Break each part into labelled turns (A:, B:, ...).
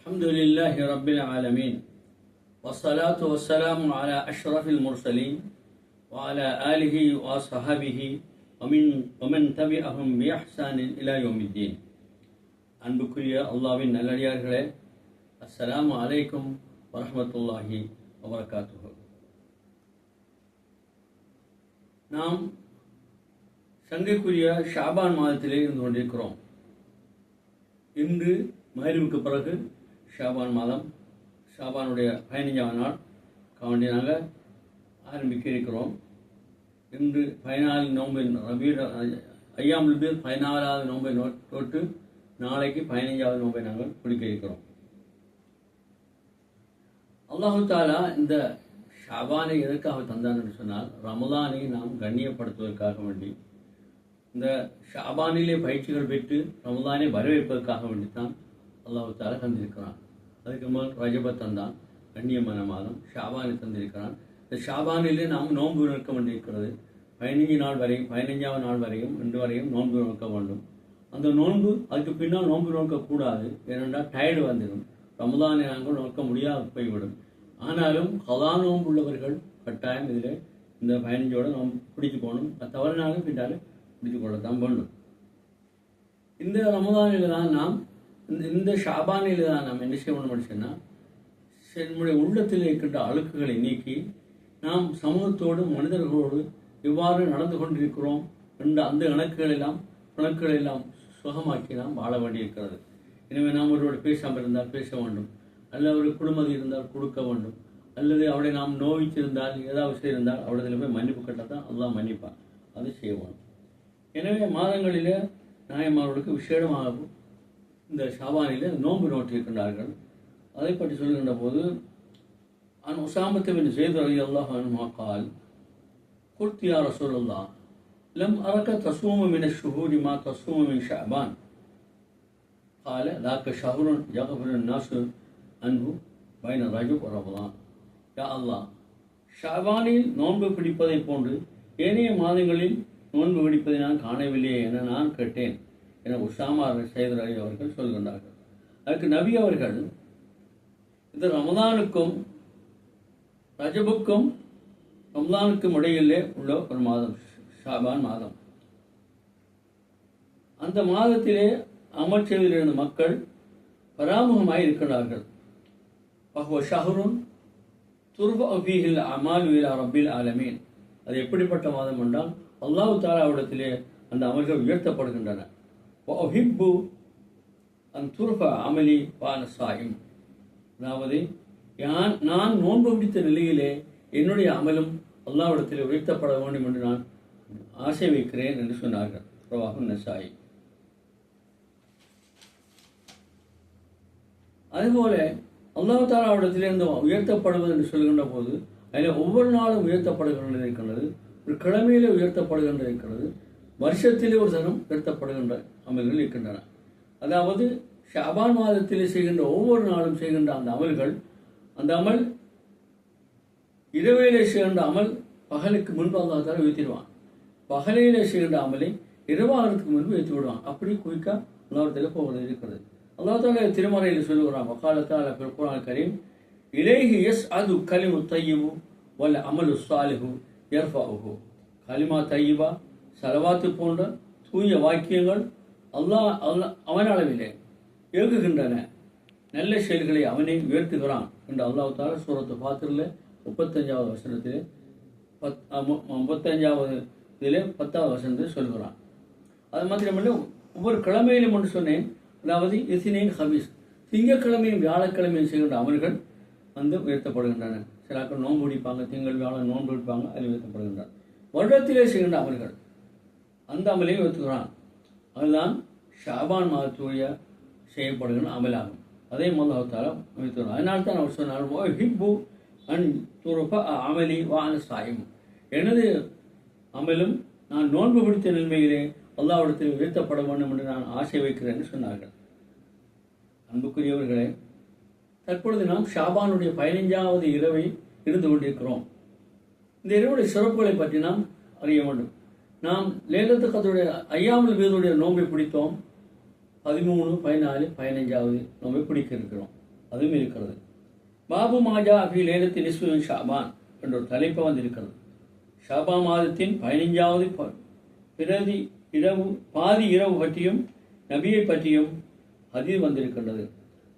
A: الحمد لله رب العالمين والصلاة والسلام على أشرف المرسلين وعلى آله وصحبه ومن ومن تبعهم بإحسان إلى يوم الدين அன்புக்குரிய அல்லாவின் நல்லடியார்களே அஸ்ஸலாமு அலைக்கும் வரஹ்மத்துல்லாஹி வபரகாத்துஹு நாம் சங்கைக்குரிய ஷாபான் மாதத்திலே இருந்து கொண்டிருக்கிறோம் இன்று மகரிவுக்கு பிறகு ஷாபான் மாதம் ஷாபானுடைய பதினஞ்சாம் நாள். காவண்டி நாங்கள் ஆரம்பிக்க இருக்கிறோம். இன்று பதினாலு நோன்பை ரபீட ஐயாம் பேர் பதினாலாவது நோன்பை நோ தொட்டு நாளைக்கு பதினைஞ்சாவது நோன்பை நாங்கள் குடிக்க இருக்கிறோம். அல்லாஹு தாலா இந்த ஷாபானை எதற்காக தந்தான் என்று சொன்னால் ரமலானை நாம் கண்ணியப்படுத்துவதற்காக வேண்டி இந்த ஷாபானிலே பயிற்சிகள் பெற்று ரமலானை வரவேற்பதற்காக வேண்டித்தான் அல்லாஹு தந்திருக்கிறான். அதுக்கு முதல் ரஜப தந்தான் கண்ணியமான மாதம் ஷாபானை தந்திருக்கிறான். இந்த ஷாபானிலே நாம் நோன்பு நிற்க வேண்டியிருக்கிறது. பதினஞ்சு நாள் வரையும் பதினஞ்சாவது நாள் வரையும் ரெண்டு வரையும் நோன்பு நோக்க வேண்டும். அந்த நோன்பு அதுக்கு பின்னால் நோன்பு நோக்கக்கூடாது. ஏனென்றால் டயர்டு வந்துடும். ரமலானை நாங்கள் நோக்க முடியாது போய்விடும். ஆனாலும் கலா நோன்பு உள்ளவர்கள் கட்டாயம் இதில் இந்த பதினஞ்சோட நோம்பு பிடிச்சு போகணும். அது தவறினாலும் பின்னாலும் பிடிச்சு கொள்ளத்தான் வேண்டும். இந்த ரமதானில் தான் நாம் இந்த இந்த ஷாபானில் தான் நாம் என்ன செய்யணும் படிச்சோன்னா நம்முடைய உள்ளத்தில் இருக்கின்ற அழுக்குகளை நீக்கி நாம் சமூகத்தோடு மனிதர்களோடு எவ்வாறு நடந்து கொண்டிருக்கிறோம் என்ற அந்த கணக்குகளெல்லாம் எல்லாம் கணக்குகள் எல்லாம் சுகமாக்கி நாம் வாழ வேண்டியிருக்கிறது. எனவே நாம் ஒருவர் பேசாமல் இருந்தால் பேச வேண்டும். அல்ல ஒரு குடும்பம் இருந்தால் கொடுக்க வேண்டும். அல்லது அவளை நாம் நோவிச்சிருந்தால் ஏதாவது செய்திருந்தால் அவளதில் போய் மன்னிப்பு கட்டத்தான் அதுதான் மன்னிப்பான். அது செய்வோம் எனவே மாதங்களிலே நாயமார்களுக்கு விசேடமாகவும் இந்த ஷாபானிலே நோன்பு நோட்டிருக்கின்றார்கள் அதை பற்றி சொல்கின்ற போது அன் உசாமத்து பின் ஜெயித் அலி அல்லாஹ் அனுமா கால் قلت يا رسول الله لم أرك تصوم من الشهور ما تصوم من شعبان قال ذاك شهر يغفر الناس عنه بين رجب ورمضان யா அல்லாஹ் ஷாபானில் நோன்பு பிடிப்பதை போன்று ஏனைய மாதங்களில் நோன்பு பிடிப்பதை நான் காணவில்லையே என நான் கேட்டேன் என உஷாமா சைதர் அலி அவர்கள் சொல்கின்றார்கள். அதுக்கு நபி அவர்கள் இந்த ரமதானுக்கும் ரஜபுக்கும் ரம்லானுக்கும் இடையிலே உள்ள ஒரு மாதம் ஷாபான் மாதம். அந்த மாதத்திலே அமல் செய்திருந்த மக்கள் பராமுகமாய் இருக்கிறார்கள் பஹுவ ஷஹருன் துர்வீகில் அமால் வீலா ரபில் ஆலமீன். அது எப்படிப்பட்ட மாதம் என்றால் அல்லாஹு தாலாவிடத்திலே அந்த அமல்கள் உயர்த்தப்படுகின்றன. ஒஹிப்பு அன் துருப அமலி வான சாயும் அதாவது யான் நான் நோன்பு பிடித்த நிலையிலே என்னுடைய அமலும் அல்லாவிடத்தில் உயர்த்தப்பட வேண்டும் என்று நான் ஆசை வைக்கிறேன் என்று சொன்னார்கள். பிரவாகம் நசாயி. அதுபோல அல்லாஹ் தாலாவிடத்திலிருந்து உயர்த்தப்படுவது என்று சொல்கின்ற போது அதில் ஒவ்வொரு நாளும் உயர்த்தப்படுகின்றது இருக்கின்றது ஒரு கிழமையிலே உயர்த்தப்படுகின்றது இருக்கிறது வருஷத்திலே ஒரு தினம் நிறுத்தப்படுகின்ற அமல்கள் இருக்கின்றன. அதாவது ஷாபான் மாதத்திலே செய்கின்ற ஒவ்வொரு நாளும் செய்கின்ற அந்த அமல்கள் அந்த அமல் இரவையிலே செய்கின்ற அமல் பகலுக்கு முன்பு அல்லாஹ் தாலா உயர்த்திடுவான். பகலையிலே செய்கின்ற அமலை இரவாகிறதுக்கு முன்பு உயர்த்தி விடுவான் அப்படி குயிக்கா அல்லாஹத்தில் போவது இருக்கிறது. அல்லா திருமறையில் சொல்லுகிறான் மக்காலத்தால் குரான் கரீம் இலேஹி எஸ் அது கலிமு தையபு வல்ல அமலு சாலிஹு எர்ஃபாஹு கலிமா தையபா சலவாத்து போன்ற தூய வாக்கியங்கள் அல்லாஹ் அல்லா அவனளவிலே ஏகுகின்றன நல்ல செயல்களை அவனை உயர்த்துகிறான் என்று அல்லாஹ் தாலா சூரத்து பாத்திரில் முப்பத்தஞ்சாவது வசனத்திலே பத் முப்பத்தஞ்சாவது இதிலே பத்தாவது வசனத்தில் சொல்கிறான். அது மாத்திரமல்ல ஒவ்வொரு கிழமையிலும் ஒன்று சொன்னேன். அதாவது இசினேன் ஹபீஸ் திங்கக்கிழமையும் வியாழக்கிழமையும் செய்கின்ற அவர்கள் வந்து உயர்த்தப்படுகின்றன. சிலாக்கள் நோன்பு பிடிப்பாங்க திங்கள் வியாழன் நோன்பு பிடிப்பாங்க அதில் உயர்த்தப்படுகின்றனர் வருடத்திலே செய்கின்ற அவர்கள் அந்த அமலையும் உயர்த்துகிறான் அதுதான் ஷாபான் மாதத்துடைய செய்யப்படுகின்ற அமலாகும். அதே மல்லாஹால உயர்த்துகிறான் அதனால தான் அவர் சொன்னார் ஹிப்பு அன் துருப அமலி வான சாயம். எனது அமலும் நான் நோன்பு பிடித்த நிலைமையிலே அல்லாவிடத்தில் உயர்த்தப்பட வேண்டும் என்று நான் ஆசை வைக்கிறேன் என்று சொன்னார்கள். அன்புக்குரியவர்களே தற்பொழுது நாம் ஷாபானுடைய பதினைஞ்சாவது இரவை இருந்து கொண்டிருக்கிறோம். இந்த இரவுடைய சிறப்புகளை பற்றி நாம் அறிய வேண்டும். நாம் லேலத்து கதருடைய ஐயாமல் வீதருடைய நோம்பை பிடித்தோம். பதிமூணு பதினாலு பதினஞ்சாவது நோம்பை பிடிக்க இருக்கிறோம். அதுவும் இருக்கிறது. பாபு மாஜா அபி லேலத்தில் இஸ்வின் ஷாபான் என்ற ஒரு தலைப்பு வந்திருக்கிறது. ஷாபா மாதத்தின் பதினைஞ்சாவது பிரதி இரவு பாதி இரவு பற்றியும் நபியை பற்றியும் அதில் வந்திருக்கின்றது.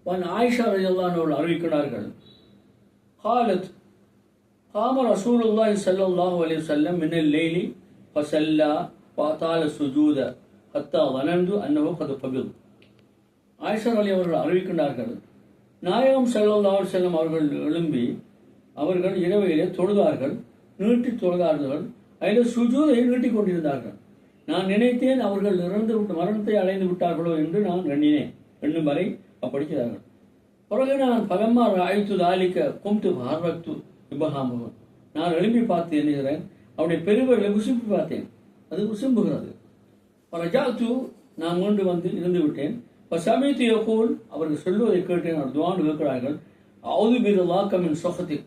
A: வன் ஆயிஷா ரஜல்லானோர் அறிவிக்கிறார்கள் காலத் காம ரசூலுல்லாஹி சல்லாஹூ அலி சொல்லம் மின்னல் லேலி ஃபசல்லா பாத்தால சுஜூத ஹத்தா வனந்து அன்னவோ கது பகில் ஆயிஷர் அலி அவர்கள் அறிவிக்கின்றார்கள். நாயகம் செல்லல்லா செல்லும் அவர்கள் எழும்பி அவர்கள் இரவையிலே தொழுதார்கள் நீட்டி தொழுதார்கள் அதில் சுஜூதை நீட்டிக் கொண்டிருந்தார்கள். நான் நினைத்தேன் அவர்கள் இறந்து விட்டு மரணத்தை அடைந்து விட்டார்களோ என்று நான் எண்ணினேன் எண்ணும் வரை அப்படிக்கிறார்கள். பிறகு நான் பகம்மா ராய்த்து தாலிக்க கும்து பார்வத்து விபகாமகன் நான் எழும்பி பார்த்து எண்ணுகிறேன் அவருடைய பெருவர்களை உசும்பி பார்த்தேன். அது உசும்புகிறது. ரஜாத்து நான் மீண்டு வந்து இருந்து விட்டேன். இப்போ சமயத்து யோகோல் அவர்கள் சொல்லுவதை கேட்டேன். அவர் துவான் கேட்கிறார்கள். அவுது பிரலாக்கமின் சொகத்தில்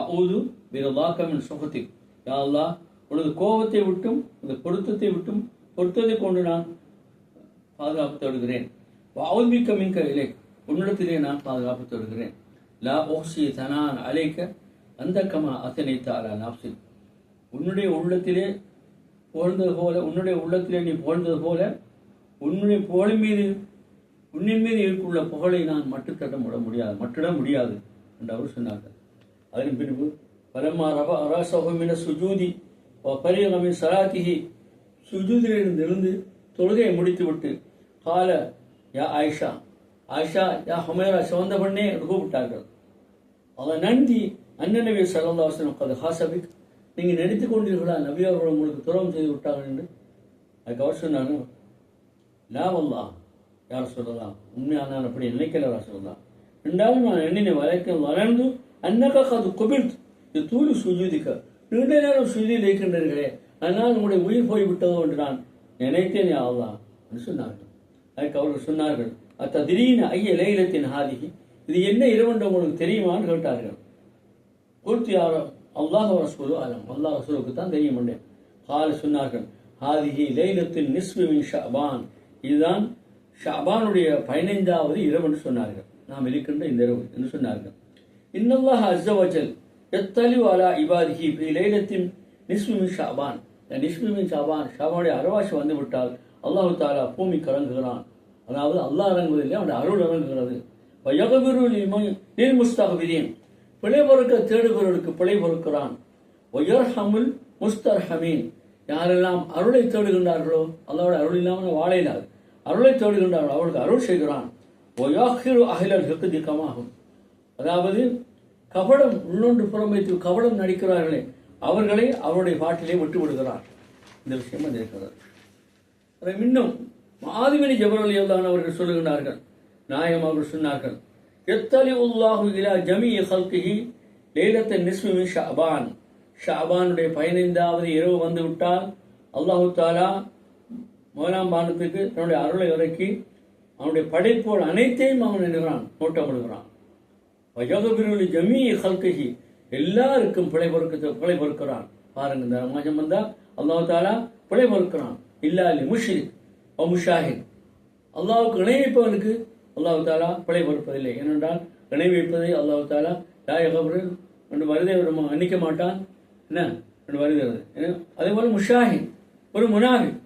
A: அவுது பிரலாக்கமின் சொகத்திக். யா அல்லாஹ் உனது கோபத்தை விட்டும் உனது பொருத்தத்தை விட்டும் பொருத்தத்தை கொண்டு நான் பாதுகாப்பு தேடுகிறேன். வாவுமிக்க மின்க இலை உன்னிடத்திலே நான் பாதுகாப்பு தேடுகிறேன். லா ஓசி தனான் அலைக்க அந்த கமா அத்தனை தாரா நாப்சின். உன்னுடைய உள்ளத்திலே புகழ்ந்தது போல உன்னுடைய உள்ளத்திலே நீ புகழ்ந்தது போல உன்னுடைய புகழின் மீது உன்னின் மீது இருக்குள்ள புகழை நான் மட்டுத்தட்ட முட முடியாது மட்டிட முடியாது என்று அவர் சொன்னார்கள். அதன் பின்பு பரமா ரப அரசகமின சுஜூதி பரியகமின் சராத்திகி சுஜூதிலிருந்து தொழுகையை முடித்துவிட்டு கால யா ஆயிஷா. ஆயிஷா யா ஹுமேரா சிவந்த பண்ணே. என்று கூப்பிட்டார்கள். அவன் நந்தி அண்ணனவி சரந்தாசன் கது ஹாசபிக் நீங்கள் நினைத்து கொண்டீர்களா நபி அவர்கள் உங்களுக்கு துரோகம் செய்து விட்டார்கள் என்று? அதுக்கு அவர் சொன்னாங்க லாவல்லா யார் சொல்லலாம்? உண்மையாக நான் அப்படி நினைக்கல சொல்லலாம். ரெண்டாவது நான் எண்ணினை வரைக்கும் வளர்ந்து அன்னக்காக அது குபிர்த் இது தூளி சுஜூதிக்க. நீண்ட நேரம் சுஜியில் இருக்கின்றீர்களே அதனால் உங்களுடைய உயிர் போய்விட்டதோ என்று நான் நினைத்தேன் ஆகலாம் என்று சொன்னார்கள். அதுக்கு அவர்கள் சொன்னார்கள் அத்த திடீர்னு ஐய லைலத்தின் ஹாதிகி இது என்ன இரவுண்டு உங்களுக்கு தெரியுமான்னு கேட்டார்கள். கொடுத்து யாரோ அல்லாஹ் ரசூலு அலம். அல்லாஹ் ரசூலுக்கு தான் தெரியும் என்றேன் கால சொன்னார்கள் ஹாதிகி லைலத்தின் நிஸ்மின் ஷாபான் இதுதான் ஷாபானுடைய பதினைந்தாவது இரவு என்று சொன்னார்கள். நாம் இருக்கின்ற இந்த இரவு என்று சொன்னார்கள். இன்னல்லாஹ் அஸ்ஸவஜல் எத்தலி அலா இபாதிஹி ஃபி லைலத்தின் நிஸ்மின் ஷாபான் நிஸ்மின் ஷாபான் ஷாபானுடைய அரவாசி வந்துவிட்டால் அல்லாஹு தாலா பூமி கலங்குகிறான். அதாவது அல்லாஹ் இறங்குவதில்லை அவனுடைய அருள் இறங்குகிறது. வயகபிரு நீர் முஸ்தகபிரீன் பிழை பொறுக்க தேடுகிறவர்களுக்கு பிழை பொறுக்கிறான். முஸ்தர் ஹமீன் யாரெல்லாம் அருளை தேடுகின்றார்களோ அல்லாவோட அருள் இல்லாமல் வாழ அருளை தேடுகின்றார்களோ அவர்களுக்கு அருள் செய்கிறான். ஒயாஹிரு அகிலல் ஹெக்குதிக்கமாகும் அதாவது கபடம் உள்ளொன்று புறம் வைத்து கபடம் நடிக்கிறார்களே அவர்களை அவருடைய பாட்டிலே விட்டு விடுகிறார் இந்த விஷயம் இருக்கிறது அதை இன்னும் மாதிமணி ஜபரலி அவர்கள் சொல்லுகின்றார்கள் நாயம் அவர்கள் சொன்னார்கள். எத்தலி உல்லாஹு இலா ஜமி ஹல்கிஹி லேலத்தை நிஸ்மி ஷாபான் ஷாபானுடைய பதினைந்தாவது இரவு வந்து விட்டால் அல்லாஹு தாலா முதலாம் பானத்துக்கு தன்னுடைய அருளை இறக்கி அவனுடைய படைப்போல் அனைத்தையும் அவன் நினைக்கிறான் நோட்டப்படுகிறான் வயோகபிரி ஜமி ஹல்கிஹி எல்லாருக்கும் பிழை பொறுக்க பிழை பொறுக்கிறான். பாருங்க இந்த மாஜம் வந்தா அல்லாஹு தாலா பிழை பொறுக்கிறான். இல்லா அலி முஷ்ரிக் ஓ முஷாஹித். அல்லாவுக்கு இணைவிப்பவனுக்கு அல்லாஹு தாலா பிழை பொறுப்பதில்லை ஏனென்றால் இணை வைப்பதை அல்லாஹு தாலா லாயகபரு என்று வருதை விட அன்னிக்க மாட்டான். என்ன? என்று வருகிறது அதே போல முஷாஹி ஒரு முனாபி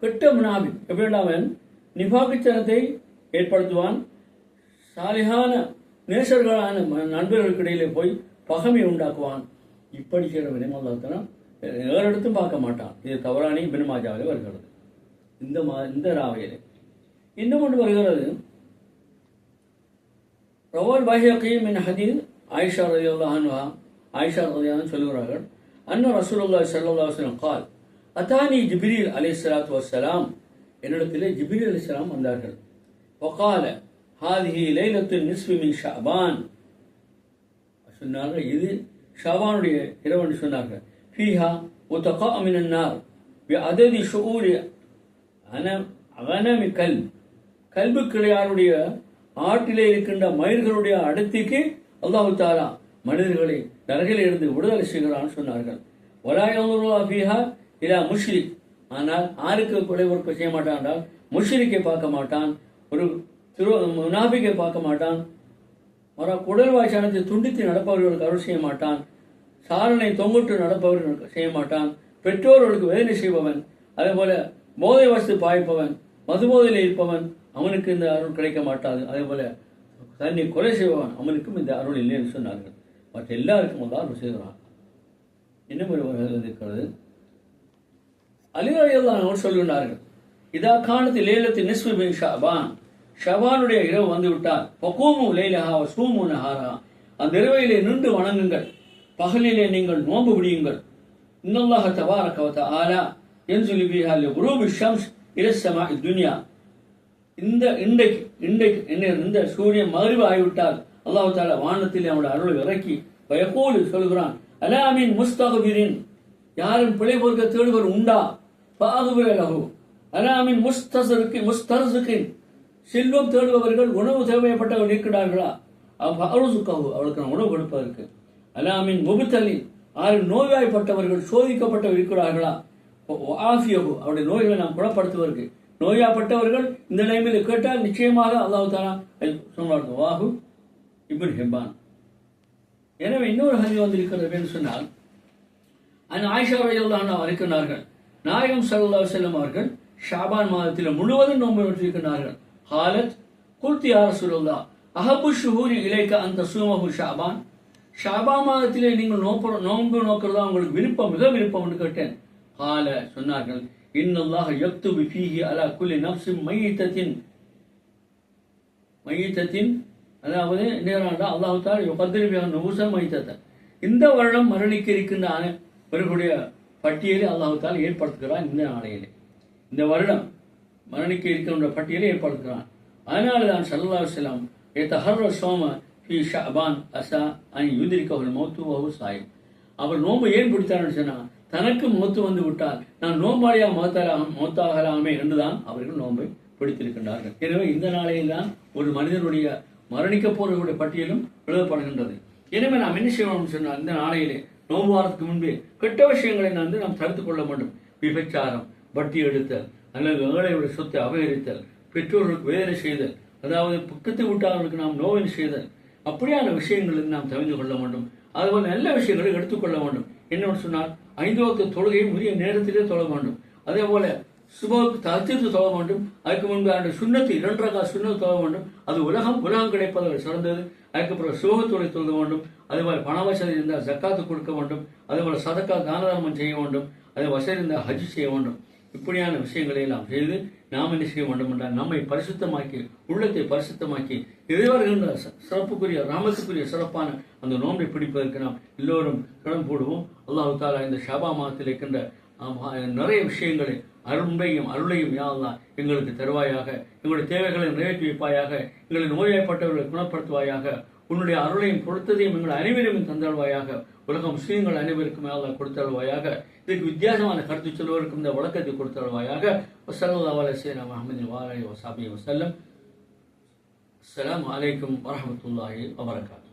A: கெட்ட முனாபி எப்படி அவன் நிபாக்குத்தனத்தை ஏற்படுத்துவான். சாலிகான நேசர்களான ம- நண்பர்களுக்கு இடையிலே போய் பகமை உண்டாக்குவான். இப்படி செய்கிற வினமல்லாத்தனம் ஏறெடுத்தும் பார்க்க மாட்டான். இது தவறானி பின்மாஜாவில் வருகிறது. இந்த மா இந்த ராவையிலே. இன்னும் ஒன்று வருகிறது. ரவால் பாஹியக்கி மின் ஹதீஸ் ஆயிஷா ரதி அல்லாஹா ஆயிஷா ரதியான் சொல்லுகிறார்கள் அன்ன ரசூலுல்லாஹி ஸல்லல்லாஹு அலைஹி வஸல்லம் قال அத்தானி ஜிப்ரீல் அலைஹிஸ்ஸலாத்து வஸ்ஸலாம் என்னிடத்திலே ஜிப்ரீல் அலைஹிஸ்ஸலாம் வந்தார்கள் وقال هذه ليلة النصف من شعبان சொன்னார்கள் இது ஷாபானுடைய இரவு என்று சொன்னார்கள் ஃபீஹா உத்தகா மினன் நார் அததி ஷூரி அன அகனமி கல் கல்பு கிளையாருடைய ஆற்றிலே இருக்கின்ற மயிர்களுடைய அடுத்திக்கு அல்லாஹு தாலா மனிதர்களை நரகில் இருந்து விடுதலை செய்கிறான்னு சொன்னார்கள். வலாயுல்லா இலா முஷ்ரிக். ஆனால் ஆருக்கு கொலை பொறுப்பை செய்ய மாட்டான் என்றால் முஷ்ரிக்கை பார்க்க மாட்டான் ஒரு திரு முனாபிக்கை பார்க்க மாட்டான் மர குடல் வாய்ச்சானத்தை துண்டித்து நடப்பவர்களுக்கு அருள் செய்ய மாட்டான் சாரனை தொங்குட்டு நடப்பவர்களுக்கு செய்ய மாட்டான் பெற்றோர்களுக்கு வேதனை செய்பவன் அதே போல போதை வசதி பாய்ப்பவன் மதுபோதையில் இருப்பவன் அவனுக்கு இந்த அருள் கிடைக்க மாட்டாது. அதே போல தன்னை கொலை செய்வான் அவனுக்கும் இந்த அருள் இல்லை என்று சொன்னார்கள். மற்ற எல்லாருக்கும் தான் அருள் செய்கிறான். இன்னும் ஒரு வகையில் இருக்கிறது? அலிரலியல்லான் அவர் சொல்கின்றார்கள் இதா காலத்து லேலத்து நிஸ்பு பின் ஷாபான். ஷபானுடைய இரவு வந்து விட்டால் பகூமு லேலஹா சூமு நஹாரா அந்த இரவையிலே நின்று வணங்குங்கள். பகலிலே நீங்கள் நோம்பு விடியுங்கள். இன்னல்லாஹ தபாரக ஆலா என் சொல்லி பிஹா ஷம்ஸ் இரசமா துனியா. இந்த இன்றைக்கு இன்றைக்கு என்ன இந்த சூரியன் மகரிவு ஆகிவிட்டால் அல்லாஹு தாலா வானத்தில் அவனோட அருளை இறக்கி பயகோலு சொல்கிறான் அலாமின் முஸ்தகபிரின் யாரும் பிழை பொறுக்க தேடுவர் உண்டா? பாகுபிரலகு அலாமின் முஸ்தசருக்கு முஸ்தரசுக்கின் செல்வம் தேடுபவர்கள் உணவு தேவைப்பட்டவர் இருக்கிறார்களா? அருசுக்கவு அவளுக்கு நான் உணவு கொடுப்பதற்கு. அலாமின் முபுத்தலின்? ஆறு நோய்வாய்ப்பட்டவர்கள் சோதிக்கப்பட்டவர் இருக்கிறார்களா? ஆஃபியகு அவருடைய நோய்களை நாம் குணப்படுத்துவதற்கு. நோயாப்பட்டவர்கள் இந்த நிலைமையில் கேட்டால் நிச்சயமாக அல்லாஹ் தாலா சொன்னார்கள் வாஹு இப்னு எனவே இன்னொரு ஹதி வந்திருக்கிறது என்று சொன்னால் அந்த ஆயிஷா ரலியல்லாஹு அறிக்கிறார்கள் நாயகம் சல்லா செல்லம் அவர்கள் ஷாபான் மாதத்தில் முழுவதும் நோன்பு நோற்றிருக்கிறார்கள் ஹாலத் குல்தி யா அஹபு ஷுஹூரி இலைக்க அந்த சுமஹு ஷாபான். ஷாபான் மாதத்திலே நீங்கள் நோப்பு நோன்பு நோக்கிறதா உங்களுக்கு விருப்பம் மிக விருப்பம் என்று கேட்டேன். கால சொன்னார்கள் இன்னல்லாக யக்துபு ஃபீஹி அலா குலி நஃப்ஸின் மையித்தத்தின். மையத்தத்தின் அதாவது நேராண்டா அல்லாஹு தால் யுகத்திரிபியாக நபுச மைத்தத்தை இந்த வருடம் மரணிக்க இருக்கின்ற பிறகுடைய பட்டியலை அல்லாஹு தால் ஏற்படுத்துகிறான் இந்த நாளையிலே. இந்த வருடம் மரணிக்க இருக்கின்ற பட்டியலை ஏற்படுத்துகிறான். அதனால தான் சல்லா செல்லாம் ஏத்தஹர்ர சோம ஃபி ஷபான் அசா அன் யுதிரிக்கவல் மௌத்து வஹு சாயம் அவர் நோம்பு ஏன் பிடித்தார்னு சொன்னால் தனக்கு மௌத்து வந்து விட்டால் நான் நோம்பாளியா மௌத்தாலாம் மௌத்தாகலாமே என்றுதான் அவர்கள் நோன்பை பிடித்திருக்கின்றார்கள். எனவே இந்த நாளையில் தான் ஒரு மனிதனுடைய மரணிக்க போறவருடைய பட்டியலும் எழுதப்படுகின்றது. எனவே நாம் என்ன செய்வோம் சொன்னால் இந்த நாளையிலே நோம்பு வாரத்துக்கு முன்பே கெட்ட விஷயங்களை வந்து நாம் தடுத்துக் கொள்ள வேண்டும். விபச்சாரம் வட்டி எடுத்தல் அல்லது ஏழையுடைய சொத்தை அபகரித்தல் பெற்றோர்களுக்கு வேதனை செய்தல் அதாவது பக்கத்து வீட்டாளர்களுக்கு நாம் நோவினை செய்தல் அப்படியான விஷயங்களுக்கு நாம் தெரிந்து கொள்ள வேண்டும். அதுபோல் நல்ல விஷயங்களை எடுத்துக்கொள்ள வேண்டும். என்னன்னு சொன்னால் ஐந்து வகுத்து தொழுகையும் உரிய நேரத்திலே தொழ வேண்டும். அதே போல சுபவுக்கு தத்தித்து தொழ வேண்டும். அதுக்கு முன்பு அந்த சுண்ணத்து இரண்டு சுண்ணத்து தொழ வேண்டும். அது உலகம் உலகம் கிடைப்பதற்கு சிறந்தது. அதுக்கப்புறம் சுகத்துறை தொழுத வேண்டும். அதே மாதிரி பண வசதி இருந்தால் ஜக்காத்து கொடுக்க வேண்டும். அதே போல சதக்கா தானதர்மம் செய்ய வேண்டும். அதே வசதி இருந்தால் ஹஜ் செய்ய வேண்டும். இப்படியான விஷயங்களை எல்லாம் செய்து நாம் என்ன செய்ய வேண்டும் என்றால் நம்மை பரிசுத்தமாக்கி உள்ளத்தை பரிசுத்தமாக்கி எதிர்வருகின்ற சிறப்புக்குரிய ராமத்துக்குரிய சிறப்பான அந்த நோன்பை பிடிப்பதற்கு நாம் எல்லோரும் கடன் போடுவோம். அல்லாஹு தாலா இந்த ஷாபா மாதத்தில் இருக்கின்ற நிறைய விஷயங்களை அருண்பையும் அருளையும் யாழ்லாம் எங்களுக்கு தருவாயாக எங்களுடைய தேவைகளை நிறைவேற்றி வைப்பாயாக எங்களை நோய்வாய்ப்பட்டவர்களை குணப்படுத்துவாயாக உன்னுடைய அருளையும் பொறுத்ததையும் எங்கள் அனைவரையும் தந்தாழ்வாயாக உலக முஸ்லீம்கள் அனைவருக்கும் யாழ்லாம் கொடுத்தாழ்வாயாக இதுக்கு வித்தியாசமான கருத்து சொல்வதற்கும் இந்த வழக்கத்தை கொடுத்தாழ்வாயாக வசல்லா அலசீனா அஹமது வாலை வசாபி வசல்லம் அஸ்லாம் வலைக்கம் வரமத்துல்லாஹி வபரகாத்